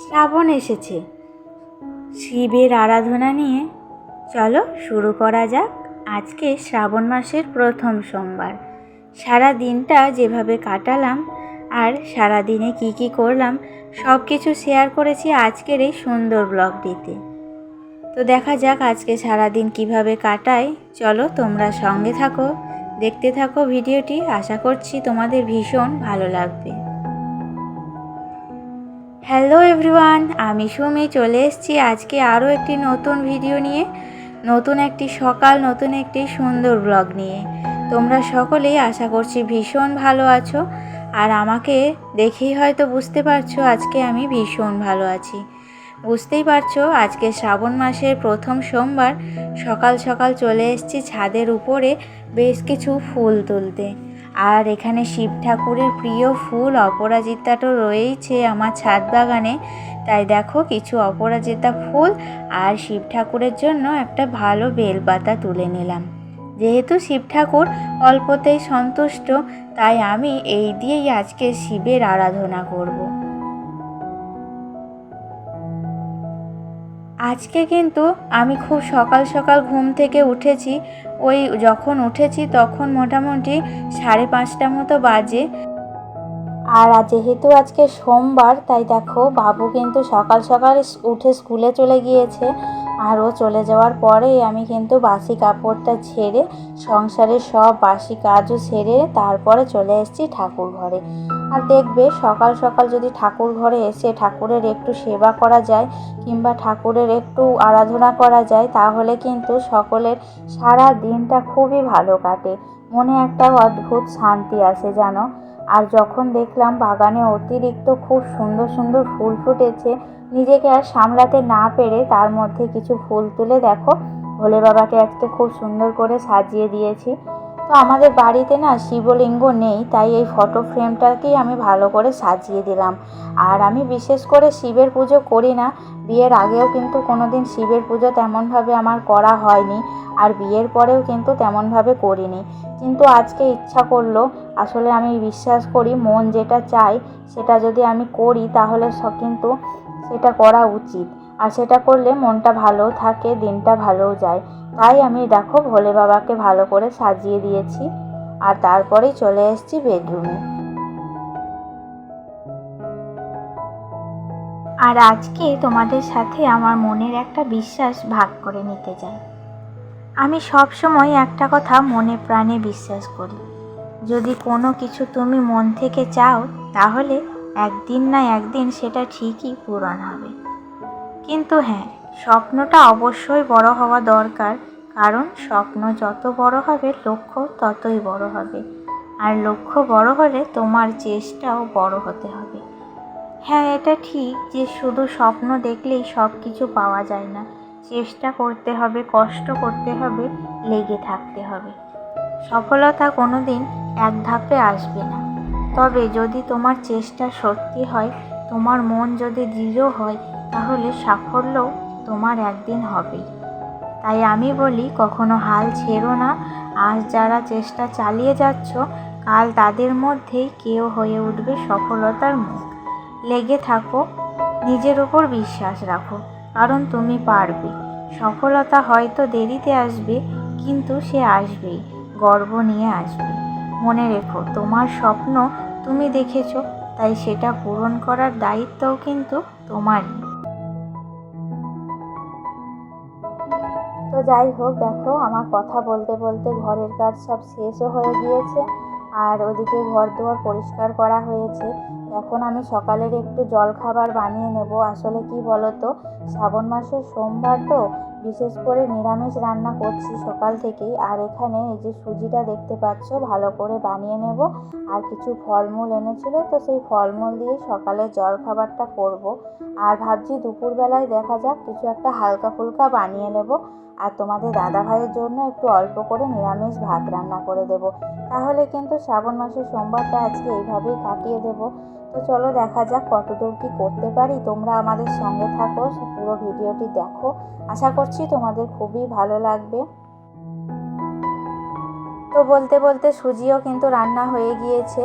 শ্রাবণ এসেছে। শিবের আরাধনা নিয়ে চলো শুরু করা যাক। আজকে শ্রাবণ মাসের প্রথম সোমবার। সারা দিনটা যেভাবে কাটালাম আর সারা দিনে কি কি করলাম সব কিছু শেয়ার করেছি আজকের এই সুন্দর ব্লগটিতে। তো দেখা যাক আজকে সারা দিন কীভাবে কাটাই। চলো তোমরা সঙ্গে থাকো, দেখতে থাকো ভিডিওটি। আশা করছি তোমাদের ভীষণ ভালো লাগবে। হ্যালো এভরিওয়ান আমি সুমি চলে এসেছি আজকে আরও একটি নতুন ভিডিও নিয়ে, নতুন একটি সকাল, নতুন একটি সুন্দর ব্লগ নিয়ে। তোমরা সকলেই আশা করছি ভীষণ ভালো আছো, আর আমাকে দেখেই হয়তো বুঝতে পারছ আজকে আমি ভীষণ ভালো আছি। বুঝতেই পারছ আজকে শ্রাবণ মাসের প্রথম সোমবার, সকাল সকাল চলে এসেছি ছাদের উপরে বেশ কিছু ফুল তুলতে। আর এখানে শিব ঠাকুরের প্রিয় ফুল অপরাজিতা তো রয়েইছে আমার ছাদ বাগানে। তাই দেখো কিছু অপরাজিতা ফুল আর শিব ঠাকুরের জন্য একটা ভালো বেলপাতা তুলে নিলাম। যেহেতু শিব ঠাকুর অল্পতেই সন্তুষ্ট, তাই আমি এই দিয়েই আজকে শিবের আরাধনা করব। আজকে কিন্তু আমি খুব সকাল সকাল ঘুম থেকে উঠেছি। ওই যখন উঠেছি তখন মোটামুটি সাড়ে পাঁচটা মতো বাজে। আর যেহেতু আজকে সোমবার, তাই দেখো বাবু কিন্তু সকাল সকাল উঠে স্কুলে চলে গিয়েছে। আর ও চলে যাওয়ার পরেই আমি কিন্তু বাসি কাপড়টা ছেড়ে, সংসারের সব বাসি কাজও সেরে তারপরে চলে এসেছি ঠাকুর ঘরে। আর দেখবে সকাল সকাল যদি ঠাকুর ঘরে এসে ঠাকুরের একটু সেবা করা যায় কিংবা ঠাকুরের একটু আরাধনা করা যায়, তাহলে কিন্তু সকলের সারা দিনটা খুবই ভালো কাটে। মনে একটা অদ্ভুত শান্তি আসে জানো আর যখন দেখলাম বাগানে অতিরিক্ত খুব সুন্দর সুন্দর ফুল ফুটেছে, নিজেকে আর সামলাতে না পেরে তার মধ্যে কিছু ফুল তুলে দেখো। ভোলে বাবাকে আজকে খুব সুন্দর করে সাজিয়ে দিয়েছি। তো আমাদের বাড়িতে না শিবলিঙ্গ নেই, তাই এই ফটো ফ্রেমটাকেই আমি ভালো করে সাজিয়ে দিলাম। আর আমি বিশেষ করে শিবের পুজো করি না, বিয়ের আগেও কিন্তু কোনো দিন শিবের পুজো তেমনভাবে আমার করা হয়নি, আর বিয়ের পরেও কিন্তু তেমনভাবে করিনি। কিন্তু আজকে ইচ্ছা করল, আসলে আমি বিশ্বাস করি মন যেটা চাই সেটা যদি আমি করি, তাহলে কিন্তু সেটা করা উচিত। আর সেটা করলে মনটা ভালো থাকে, দিনটা ভালোও যায়। তাই আমি দেখো ভোলে বাবাকে ভালো করে সাজিয়ে দিয়েছি আর তারপরেই চলে এসেছি বেডরুমে। আর আজকে তোমাদের সাথে আমার মনের একটা বিশ্বাস ভাগ করে নিতে চাই। আমি সব সময় একটা কথা মনে প্রাণে বিশ্বাস করি। যদি কোনো কিছু তুমি মন থেকে চাও, তাহলে একদিন না একদিন সেটা ঠিকই পূরণ হবে। কিন্তু হ্যাঁ স্বপ্নটা অবশ্যই বড় হওয়া দরকার, কারণ স্বপ্ন যত বড় হবে, লক্ষ্য ততই বড় হবে। আর লক্ষ্য বড় হলে তোমার চেষ্টাও বড় হতে হবে। হ্যাঁ এটা ঠিক যে শুধু স্বপ্ন দেখলেই সব কিছু পাওয়া যায় না। চেষ্টা করতে হবে, কষ্ট করতে হবে, লেগে থাকতে হবে। সফলতা কোনো দিন এক ধাপে আসবে না। তবে যদি তোমার চেষ্টা সত্যি হয়, তোমার মন যদি দৃঢ় হয় তাহলে সাফল্য তোমার একদিন হবেই তাই আমি বলি, কখনো হাল ছেড়ো না। আজ যারা চেষ্টা চালিয়ে যাচ্ছ, কাল তাদের মধ্যেই কেউ হয়ে উঠবে সফলতার মুখ। লেগে থাকো, নিজের ওপর বিশ্বাস রাখো, কারণ তুমি পারবে। সফলতা হয়তো দেরিতে আসবে, কিন্তু সে আসবেই, গর্ব নিয়ে আসবে। মনে রেখো, তোমার স্বপ্ন তুমি দেখেছ, তাই সেটা পূরণ করার দায়িত্বও কিন্তু তোমারই। যাই হোক, দেখো আমার কথা বলতে বলতে ঘরের কাজ সব শেষও হয়ে গিয়েছে আর ওদিকে ঘর দুয়ার পরিষ্কার করা হয়েছে। এখন আমি সকালের একটু জলখাবার বানিয়ে নেব। আসলে কি তো শ্রাবণ মাসের সোমবার তো বিশেষ করে নিরামিষ রান্না করছি সকাল থেকেই। আর এখানে এই যে সুজিটা দেখতে পাচ্ছ, ভালো করে বানিয়ে নেব। আর কিছু ফলমূল এনেছিল, তো সেই ফলমূল দিয়ে সকালে জল খাবারটা করব। আর ভাবছি দুপুরবেলায় দেখা যাক, কিছু একটা হালকা ফুলকা বানিয়ে নেব। আর তোমাদের দাদা ভাইয়ের জন্য একটু অল্প করে নিরামিষ ভাত রান্না করে দেব। তাহলে কিন্তু শ্রাবণ মাসের সোমবারটা আজকে এইভাবেই কাটিয়ে দেব। তো চলো দেখা যাক কতদূর কি করতে পারি। তোমরা আমাদের সঙ্গে থাকো, পুরো ভিডিওটি দেখো। আশা করছি তোমাদের খুবই ভালো লাগবে। তো বলতে বলতে সুজিও কিন্তু রান্না হয়ে গিয়েছে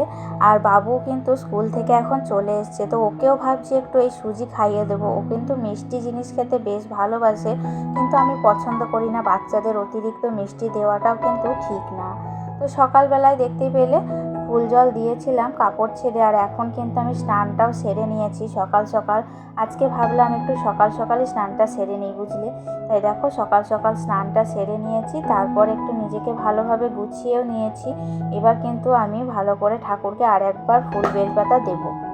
আর বাবু কিন্তু স্কুল থেকে এখন চলে এসছে। তো ওকেও ভাবছি একটু এই সুজি খাইয়ে দেবো। ও কিন্তু মিষ্টি জিনিস খেতে বেশ ভালোবাসে, কিন্তু আমি পছন্দ করি না। বাচ্চাদের অতিরিক্ত মিষ্টি দেওয়াটাও কিন্তু ঠিক না। তো সকালবেলায় দেখতে পেলে ফুল জল দিয়েছিলাম, কাপড় ছেড়ে, আর এখন কিন্তু আমি স্নানটাও সেরে নিয়েছি সকাল সকাল। আজকে ভাবলাম একটু সকাল সকালই স্নানটা সেরে নিই, বুঝলে? তাই দেখো, সকাল সকাল স্নানটা সেরে নিয়েছি, তারপর একটু নিজেকে ভালোভাবে গুছিয়েও নিয়েছি। এবার কিন্তু আমি ভালো করে ঠাকুরকে আর একবার ফুল বেলপাতা দেবো।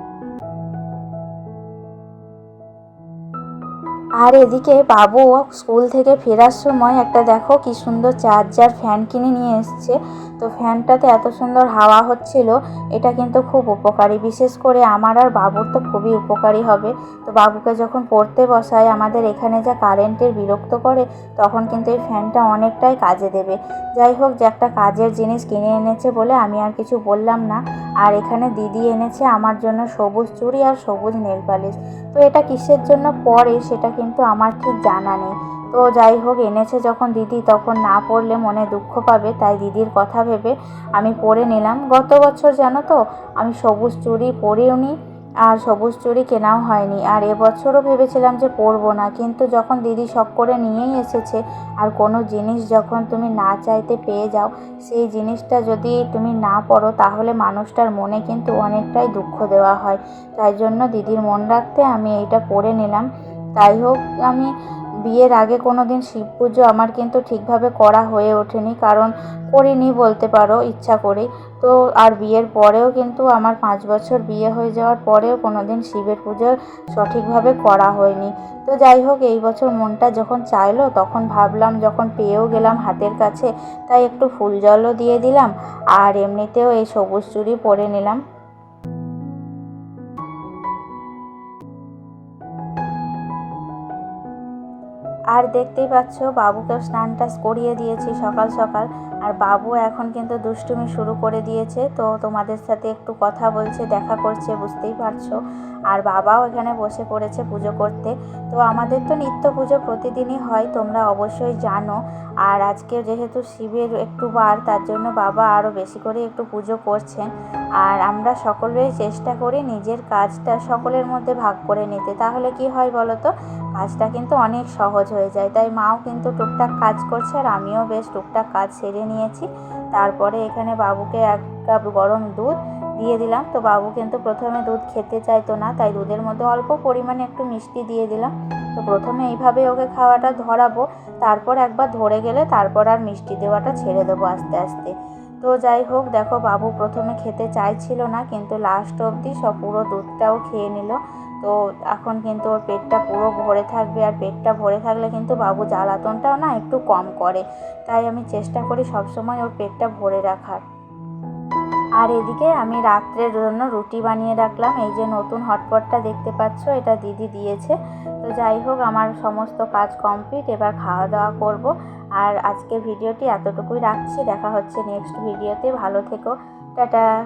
আর এদিকে বাবু স্কুল থেকে ফেরার সময় একটা দেখো কি সুন্দর চার্জার ফ্যান কিনে নিয়ে এসছে। তো ফ্যানটাতে এত সুন্দর হাওয়া হচ্ছিল, এটা কিন্তু খুব উপকারী। বিশেষ করে আমার আর বাবুর তো খুবই উপকারী হবে। তো বাবুকে যখন পড়তে বসায়, আমাদের এখানে যা কারেন্টের বিরক্ত করে, তখন কিন্তু এই ফ্যানটা অনেকটাই কাজে দেবে। যাই হোক, যে একটা কাজের জিনিস কিনে এনেছে বলে আমি আর কিছু বললাম না। আর এখানে দিদি এনেছে আমার জন্য সবুজ চুড়ি আর সবুজ নেল পালিশ। তো এটা কিসের জন্য পরে সেটা কিন্তু আমার ঠিক জানা নেই। তো যাই হোক, এনেছে যখন দিদি, তখন না পড়লে মনে দুঃখ পাবে, তাই দিদির কথা ভেবে আমি পরে নিলাম। গত বছর জানো তো, আমি সবুজ চুড়ি পরেও নি আর সবুজ চুড়ি কেনাও হয়নি। আর এবছরও ভেবেছিলাম যে পরবো না, কিন্তু যখন দিদি শখ করে নিয়েই এসেছে, আর কোনো জিনিস যখন তুমি না চাইতে পেয়ে যাও, সেই জিনিসটা যদি তুমি না পড়ো, তাহলে মানুষটার মনে কিন্তু অনেকটাই দুঃখ দেওয়া হয়। তাই জন্য দিদির মন রাখতে আমি এইটা পরে নিলাম। তাই হোক, আমি বিয়ের আগে কোনো দিন শিব পুজো আমার কিন্তু ঠিকভাবে করা হয়ে ওঠেনি, কারণ করিনি বলতে পারো, ইচ্ছা করেই তো আর বিয়ের পরেও কিন্তু আমার পাঁচ বছর বিয়ে হয়ে যাওয়ার পরেও কোনো দিন শিবের পুজো সঠিকভাবে করা হয়নি। তো যাই হোক, এই বছর মনটা যখন চাইলো, তখন ভাবলাম যখন পেয়েও গেলাম হাতের কাছে, তাই একটু ফুল জলও দিয়ে দিলাম, আর এমনিতেও এই সবুজ চুড়ি পরে নিলাম। আর দেখতেই পাচ্ছ বাবুকেও স্নান টাস করিয়ে দিয়েছি সকাল সকাল। আর বাবু এখন কিন্তু দুষ্টুমি শুরু করে দিয়েছে, তো তোমাদের সাথে একটু কথা বলছে, দেখা করছে, বুঝতেই পারছ। আর বাবাও এখানে বসে পড়েছে পুজো করতে। তো আমাদের তো নিত্য পুজো প্রতিদিনই হয়, তোমরা অবশ্যই জানো। আর আজকে যেহেতু শিবের একটু বার, তার জন্য বাবা আরও বেশি করে একটু পুজো করছেন। আর আমরা সকলেই চেষ্টা করি নিজের কাজটা সকলের মধ্যে ভাগ করে নিতে। তাহলে কি হয় বলো তো? কাজটা কিন্তু অনেক সহজ হয়ে যায়। তাই মাও কিন্তু টুকটাক কাজ করছে আর আমিও বেশ টুকটাক কাজ সেরে নিয়েছি। তারপরে এখানে বাবুকে এক কাপ গরম দুধ দিয়ে দিলাম। তো বাবু কিন্তু প্রথমে দুধ খেতে চাইতো না, তাই দুধের মধ্যে অল্প পরিমাণে একটু মিষ্টি দিয়ে দিলাম। তো প্রথমে এইভাবে ওকে খাওয়াটা ধরাবো, তারপর একবার ধরে গেলে তারপর আর মিষ্টি দেওয়াটা ছেড়ে দেবো আস্তে আস্তে। তো যাই হোক, দেখো বাবু প্রথমে খেতে চাইছিল না, কিন্তু লাস্ট অবধি সব পুরো দুধটাও খেয়ে নিল। তো এখন কিন্তু ওর পেটটা পুরো ভরে থাকবে আর পেটটা ভরে থাকলে কিন্তু বাবু জ্বালাতনটাও না একটু কম করে। তাই আমি চেষ্টা করি সবসময় ওর পেটটা ভরে রাখার। আর এদিকে আমি রাত্রের জন্য রুটি বানিয়ে রাখলাম। এই যে নতুন হটপটটা দেখতে পাচ্ছ, এটা দিদি দিয়েছে। তো যাই হোক, আমার সমস্ত কাজ কমপ্লিট, এবার খাওয়া দাওয়া করব। আর আজকে ভিডিওটি এতটুকুই রাখছি। দেখা হচ্ছে নেক্সট ভিডিওতে। ভালো থেকো। টাটা।